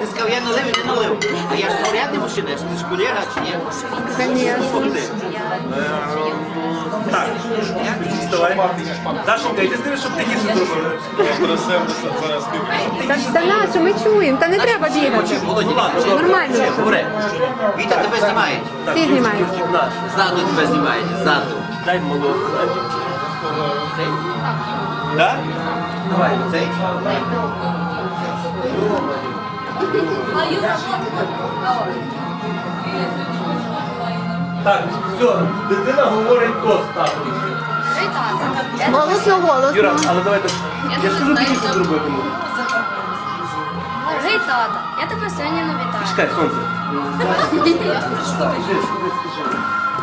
Ти сказав, я налив, я налив. А я ж нарядний машинист, ти ж колега чи ні? Ти. Так, вставай. Дашенька, йди скажи, щоб тихіше зробили. Та, та на, що ми чуємо, та не треба бігати. Володя, Нормально. Ще, говори. Віта, тебе знімають. Всі знімають. Ззаду тебе знімають, ззаду. Дай молоко. Цей? Да? Давай, цей. Так, все, дитина говорить тост. Так. Голосно, Юра, голосно. але давайте. Я ж кажу тихіше зробити. Дорогий тато, я тебе сьогодні не вітаю. Чекай, сонце.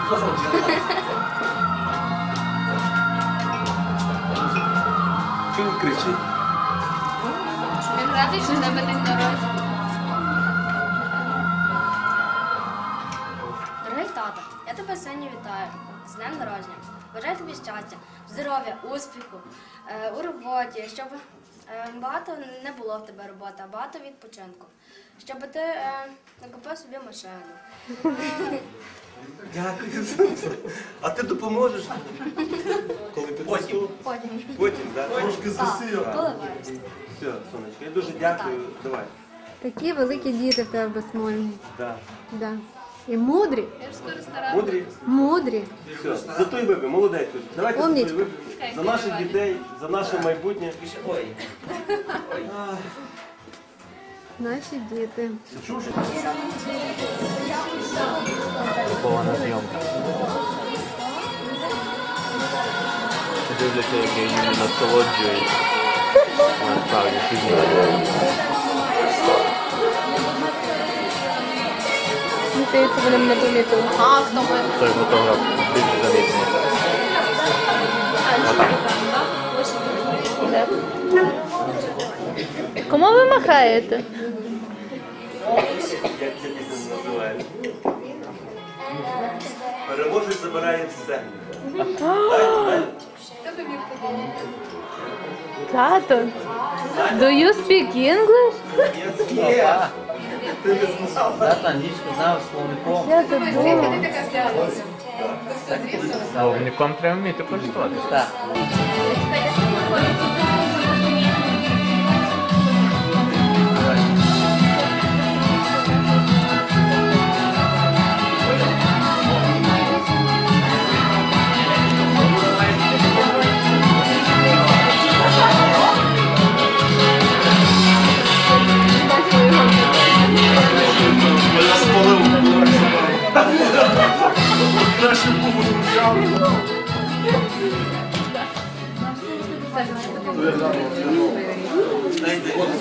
Чого він кричить? Він радий, що в тебе день народження. Дорогий тато, я тебе сьогодні вітаю. З днем народження. Бажаю тобі щастя, здоров'я, успіху е, у роботі, щоб е, багато не було в тебе роботи, а багато відпочинку. Щоб ти е, накупив собі машину. Дякую. А ти допоможеш? Потім. Потім. Потім, так? Трошки Поливаєш. Все, сонечко, я дуже дякую. Давай. Такі великі діти в тебе безсмольні. Да. Да. І мудрі, Я ж скоро стара. Мудрі. мудрі. Все, за той випив, молодець. Давайте за той Умнічка. випив. За наших дітей, за наше майбутнє. Ой. Наші діти. Пована зйомка. Дивляться, як я її насолоджуюсь. Насправді, пізніше. Здається, вони мене помітили. Той фотограф більш замітний. Кому ви махаєте? Як це дійсно називається? Переможець забирає все. Дай, дай. Тато, do you speak English? Є. Ти не знав. Тата англійську знав 네. 네.